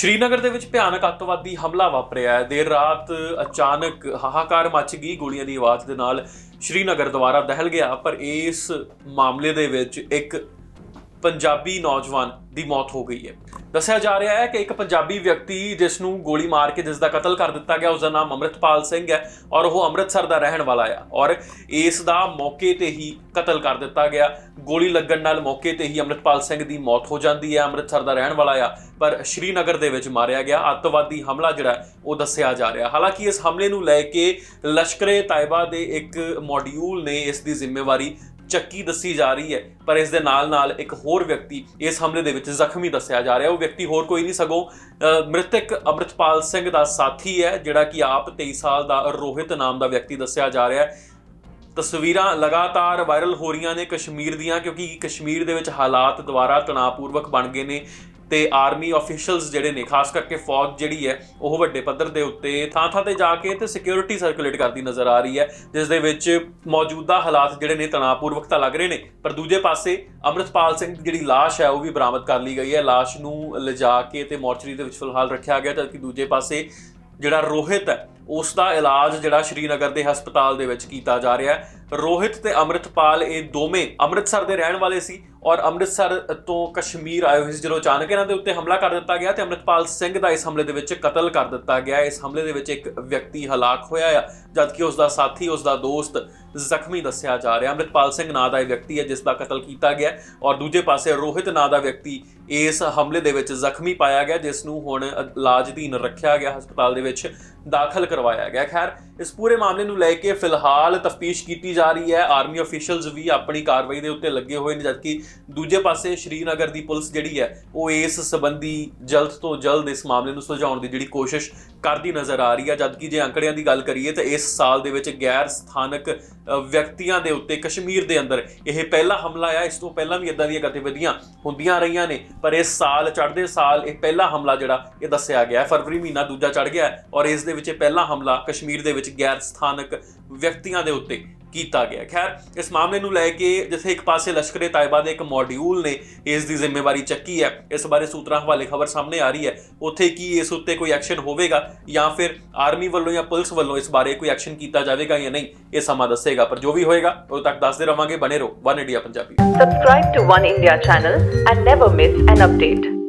ਸ਼੍ਰੀਨਗਰ ਦੇ ਵਿੱਚ ਭਿਆਨਕ ਅੱਤਵਾਦੀ ਹਮਲਾ ਵਾਪਰਿਆ ਹੈ। ਦੇਰ ਰਾਤ ਅਚਾਨਕ ਹਾਹਾਕਾਰ ਮਚ ਗਈ, ਗੋਲੀਆਂ ਦੀ ਆਵਾਜ਼ ਦੇ ਨਾਲ ਸ਼੍ਰੀਨਗਰ ਦੁਆਰਾ ਦਹਿਲ ਗਿਆ, ਪਰ ਇਸ ਮਾਮਲੇ ਦੇ ਵਿੱਚ ਇੱਕ ਪੰਜਾਬੀ ਨੌਜਵਾਨ ਦੀ ਮੌਤ ਹੋ ਗਈ ਹੈ। ਦੱਸਿਆ ਜਾ ਰਿਹਾ ਹੈ ਕਿ ਇੱਕ ਪੰਜਾਬੀ ਵਿਅਕਤੀ ਜਿਸ ਨੂੰ ਗੋਲੀ ਮਾਰ ਕੇ ਜਿਸ ਦਾ ਕਤਲ ਕਰ ਦਿੱਤਾ ਗਿਆ ਉਸ ਦਾ ਨਾਮ ਅੰਮ੍ਰਿਤਪਾਲ ਸਿੰਘ ਹੈ ਔਰ ਉਹ ਅੰਮ੍ਰਿਤਸਰ ਦਾ ਰਹਿਣ ਵਾਲਾ ਹੈ ਔਰ ਇਸ ਦਾ ਮੌਕੇ ਤੇ ਹੀ ਕਤਲ ਕਰ ਦਿੱਤਾ ਗਿਆ। ਗੋਲੀ ਲੱਗਣ ਨਾਲ ਮੌਕੇ ਤੇ ਹੀ ਅੰਮ੍ਰਿਤਪਾਲ ਸਿੰਘ ਦੀ ਮੌਤ ਹੋ ਜਾਂਦੀ ਹੈ, ਅੰਮ੍ਰਿਤਸਰ ਦਾ ਰਹਿਣ ਵਾਲਾ ਆ, ਪਰ ਸ਼੍ਰੀਨਗਰ ਦੇ ਵਿੱਚ ਮਾਰਿਆ ਗਿਆ। ਅੱਤਵਾਦੀ ਹਮਲਾ ਜਿਹੜਾ ਉਹ ਦੱਸਿਆ ਜਾ ਰਿਹਾ। ਹਾਲਾਂਕਿ ਇਸ ਹਮਲੇ ਨੂੰ ਲੈ ਕੇ ਲਸ਼ਕਰੇ ਤਾਇਬਾ ਦੇ ਇੱਕ ਮੋਡਿਊਲ ਨੇ ਇਸ ਦੀ ਜ਼ਿੰਮੇਵਾਰੀ ਚੱਕੀ ਦੱਸੀ ਜਾ ਰਹੀ ਹੈ, ਪਰ ਇਸ ਦੇ ਨਾਲ ਨਾਲ ਇੱਕ ਹੋਰ ਵਿਅਕਤੀ ਇਸ ਹਮਲੇ ਦੇ ਵਿੱਚ ਜ਼ਖਮੀ ਦੱਸਿਆ ਜਾ ਰਿਹਾ ਉਹ ਵਿਅਕਤੀ ਹੋਰ ਕੋਈ ਨਹੀਂ, ਸਗੋਂ ਮ੍ਰਿਤਕ ਅੰਮ੍ਰਿਤਪਾਲ ਸਿੰਘ ਦਾ ਸਾਥੀ ਹੈ, ਜਿਹੜਾ ਕਿ ਆਪ 23 ਸਾਲ ਦਾ ਰੋਹਿਤ ਨਾਮ ਦਾ ਵਿਅਕਤੀ ਦੱਸਿਆ ਜਾ ਰਿਹਾ ਹੈ। ਤਸਵੀਰਾਂ ਲਗਾਤਾਰ ਵਾਇਰਲ ਹੋ ਰਹੀਆਂ ਨੇ ਕਸ਼ਮੀਰ ਦੀਆਂ, ਕਿਉਂਕਿ ਕਸ਼ਮੀਰ ਦੇ ਵਿੱਚ ਹਾਲਾਤ ਦੁਬਾਰਾ ਤਣਾਅਪੂਰਵਕ ਬਣ ਗਏ ਨੇ। ਤੇ ਆਰਮੀ ਆਫੀਸ਼ੀਅਲਸ ਜਿਹੜੇ ਨੇ, ਖਾਸ ਕਰਕੇ ਫੌਜ ਜਿਹੜੀ ਹੈ, ਉਹ ਵੱਡੇ ਪੱਧਰ ਦੇ ਉੱਤੇ ਥਾਂ ਥਾਂ ਤੇ ਜਾ ਕੇ ਤੇ ਸਿਕਿਉਰਿਟੀ ਸਰਕੂਲੇਟ ਕਰਦੀ ਨਜ਼ਰ ਆ ਰਹੀ ਹੈ, ਜਿਸ ਦੇ ਵਿੱਚ ਮੌਜੂਦਾ ਹਾਲਾਤ ਜਿਹੜੇ ਨੇ ਤਣਾਅਪੂਰਵਕ ਤਾਂ ਲੱਗ ਰਹੇ ਨੇ, ਪਰ ਦੂਜੇ ਪਾਸੇ ਅੰਮ੍ਰਿਤਪਾਲ ਸਿੰਘ ਦੀ ਜਿਹੜੀ ਲਾਸ਼ ਹੈ, ਉਹ ਵੀ ਬਰਾਮਦ ਕਰ ਲਈ ਗਈ ਹੈ। ਲਾਸ਼ ਨੂੰ ਲਿਜਾ ਕੇ ਤੇ ਮੋਰਚਰੀ ਦੇ ਵਿੱਚ ਫਿਲਹਾਲ ਰੱਖਿਆ ਗਿਆ, ਜਦਕਿ ਦੂਜੇ ਪਾਸੇ ਜਿਹੜਾ ਰੋਹਿਤ ਹੈ ਉਸ ਦਾ ਇਲਾਜ ਜਿਹੜਾ ਸ਼੍ਰੀਨਗਰ ਦੇ ਹਸਪਤਾਲ ਦੇ ਵਿੱਚ ਕੀਤਾ ਜਾ ਰਿਹਾ ਹੈ। ਰੋਹਿਤ ਤੇ ਅੰਮ੍ਰਿਤਪਾਲ ਇਹ ਦੋਵੇਂ ਅੰਮ੍ਰਿਤਸਰ ਦੇ ਰਹਿਣ ਵਾਲੇ ਸੀ ਔਰ ਅੰਮ੍ਰਿਤਸਰ ਤੋਂ ਕਸ਼ਮੀਰ ਆਏ ਹੋਏ ਸੀ, ਜਦੋਂ ਅਚਾਨਕ ਇਹਨਾਂ ਦੇ ਉੱਤੇ ਹਮਲਾ ਕਰ ਦਿੱਤਾ ਗਿਆ ਤੇ ਅੰਮ੍ਰਿਤਪਾਲ ਸਿੰਘ ਦਾ ਇਸ ਹਮਲੇ ਦੇ ਵਿੱਚ ਕਤਲ ਕਰ ਦਿੱਤਾ ਗਿਆ। ਇਸ ਹਮਲੇ ਦੇ ਵਿੱਚ ਇੱਕ ਵਿਅਕਤੀ ਹਲਾਕ ਹੋਇਆ ਆ, ਜਦਕਿ ਉਸ ਦਾ ਸਾਥੀ ਉਸ ਦਾ ਦੋਸਤ ਜ਼ਖਮੀ ਦੱਸਿਆ ਜਾ ਰਿਹਾ। ਅੰਮ੍ਰਿਤਪਾਲ ਸਿੰਘ ਨਾਂ ਦਾ ਇਹ ਵਿਅਕਤੀ ਹੈ ਜਿਸ ਦਾ ਕਤਲ ਕੀਤਾ ਗਿਆ ਔਰ ਦੂਜੇ ਪਾਸੇ ਰੋਹਿਤ ਨਾਂ ਦਾ ਵਿਅਕਤੀ ਇਸ ਹਮਲੇ ਦੇ ਵਿੱਚ ਜ਼ਖਮੀ ਪਾਇਆ ਗਿਆ, ਜਿਸ ਨੂੰ ਹੁਣ ਇਲਾਜ ਅਧੀਨ ਰੱਖਿਆ ਗਿਆ ਹਸਪਤਾਲ ਦੇ ਵਿੱਚ ਦਾਖਲ ਕਰ ਕਰਵਾਇਆ ਗਿਆ। ਖੈਰ ਇਸ ਪੂਰੇ ਮਾਮਲੇ ਨੂੰ ਲੈ ਕੇ ਫਿਲਹਾਲ ਤਫਤੀਸ਼ ਕੀਤੀ ਜਾ ਰਹੀ ਹੈ। ਆਰਮੀ ਅਫੀਸ਼ੀਅਲਸ ਵੀ ਆਪਣੀ ਕਾਰਵਾਈ ਦੇ ਉੱਤੇ ਲੱਗੇ ਹੋਏ ਨੇ, ਜਦਕਿ ਦੂਜੇ ਪਾਸੇ ਸ਼੍ਰੀਨਗਰ ਦੀ ਪੁਲਿਸ ਜਿਹੜੀ ਹੈ, ਉਹ ਇਸ ਸੰਬੰਧੀ ਜਲਦ ਤੋਂ ਜਲਦ ਇਸ ਮਾਮਲੇ ਨੂੰ ਸੁਲਝਾਉਣ ਦੀ ਜਿਹੜੀ ਕੋਸ਼ਿਸ਼ ਕਰਦੀ ਨਜ਼ਰ ਆ ਰਹੀ ਹੈ। ਜਦਕਿ ਜੇ ਅੰਕੜਿਆਂ ਦੀ ਗੱਲ ਕਰੀਏ ਤਾਂ ਇਸ ਸਾਲ ਦੇ ਵਿੱਚ ਗੈਰ ਸਥਾਨਕ ਵਿਅਕਤੀਆਂ ਦੇ ਉੱਤੇ ਕਸ਼ਮੀਰ ਦੇ ਅੰਦਰ ਇਹ ਪਹਿਲਾ ਹਮਲਾ ਆ ਇਸ ਤੋਂ ਪਹਿਲਾਂ ਵੀ ਇਦਾਂ ਦੀਆਂ ਗਤੀਵਿਧੀਆਂ ਹੁੰਦੀਆਂ ਰਹੀਆਂ ਨੇ, ਪਰ ਇਸ ਸਾਲ, ਚੜ੍ਹਦੇ ਸਾਲ ਇਹ ਪਹਿਲਾ ਹਮਲਾ ਜਿਹੜਾ, ਇਹ ਦੱਸਿਆ ਗਿਆ ਫਰਵਰੀ ਮਹੀਨਾ ਦੂਜਾ ਚੜ ਗਿਆ ਔਰ ਇਸ ਦੇ ਵਿੱਚ ਇਹ ਪਹਿਲਾ ਹਮਲਾ ਕਸ਼ਮੀਰ ਦੇ ਵਿੱਚ ਗੈਰ ਸਥਾਨਕ ਵਿਅਕਤੀਆਂ ਦੇ ਉੱਤੇ ਕੀਤਾ ਗਿਆ। ਖੈਰ, ਇਸ ਮਾਮਲੇ ਨੂੰ ਲੈ ਕੇ ਜਿੱਥੇ ਇੱਕ ਪਾਸੇ ਲਸ਼ਕਰੇ ਤਾਇਬਾ ਦੇ ਇੱਕ ਮੋਡਿਊਲ ਨੇ ਇਸ ਦੀ ਜ਼ਿੰਮੇਵਾਰੀ ਚੱਕੀ ਹੈ, ਇਸ ਬਾਰੇ ਸੂਤਰਾਂ ਹਵਾਲੇ ਖਬਰ ਸਾਹਮਣੇ ਆ ਰਹੀ ਹੈ। ਉੱਥੇ ਕੀ ਇਸ ਉੱਤੇ ਕੋਈ ਐਕਸ਼ਨ ਹੋਵੇਗਾ ਜਾਂ ਫਿਰ ਆਰਮੀ ਵੱਲੋਂ ਜਾਂ ਪੁਲਿਸ ਵੱਲੋਂ ਇਸ ਬਾਰੇ ਕੋਈ ਐਕਸ਼ਨ ਕੀਤਾ ਜਾਵੇਗਾ ਜਾਂ ਨਹੀਂ, ਇਹ ਸਮਾਂ ਦੱਸੇਗਾ। ਪਰ ਜੋ ਵੀ ਹੋਏਗਾ, ਉਦੋਂ ਤੱਕ ਦੱਸਦੇ ਰਵਾਂਗੇ। ਬਨੇ ਰਹੋ। One India Punjabi. Subscribe to One India channel and never miss an update.